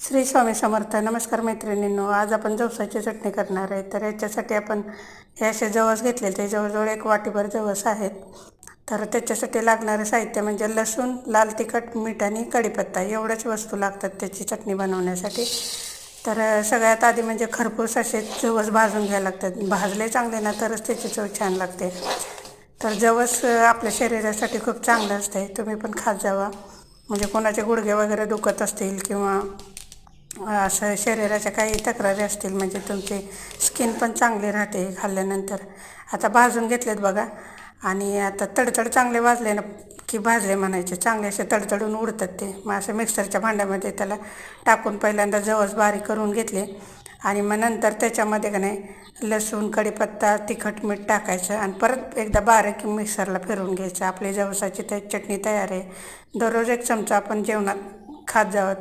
श्री स्वामी समर्थ. नमस्कार मैत्रिणींनो आज आपण जवसाची चटणी करणार आहे. तर याच्यासाठी आपण हे असे जवस घेतले ते जवळजवळ एक वाटीभर जवस आहेत. तर त्याच्यासाठी लागणारं साहित्य म्हणजे लसूण लाल तिखट मीठ आणि कढीपत्ता एवढ्याच वस्तू लागतात त्याची चटणी बनवण्यासाठी. तर सगळ्यात आधी म्हणजे खरपूस असे जवस भाजून घ्यायला लागतात. भाजले चांगले ना तरच त्याची चव छान लागते. तर जवस आपल्या शरीरासाठी खूप चांगलं असते तुम्ही पण खात जावा. म्हणजे कोणाचे गुडघे वगैरे दुखत असतील किंवा असं शरीराच्या काही तक्रारी असतील म्हणजे तुमची स्किन पण चांगली राहते खाल्ल्यानंतर. आता भाजून घेतलेत बघा. आणि आता तडतड चांगले भाजले ना की भाजले म्हणायचे. चांगले असे तडतडून उडतात ते. मग असं मिक्सरच्या भांड्यामध्ये त्याला टाकून पहिल्यांदा जवस बारीक करून घेतले. आणि मग नंतर त्याच्यामध्ये का नाही लसूण कढीपत्ता तिखट मीठ टाकायचं. आणि परत एकदा बारीक मिक्सरला फिरवून घ्यायचं. आपली जवसाची त्या चटणी तयार आहे. दररोज एक चमचा आपण जेवणात खात जावं.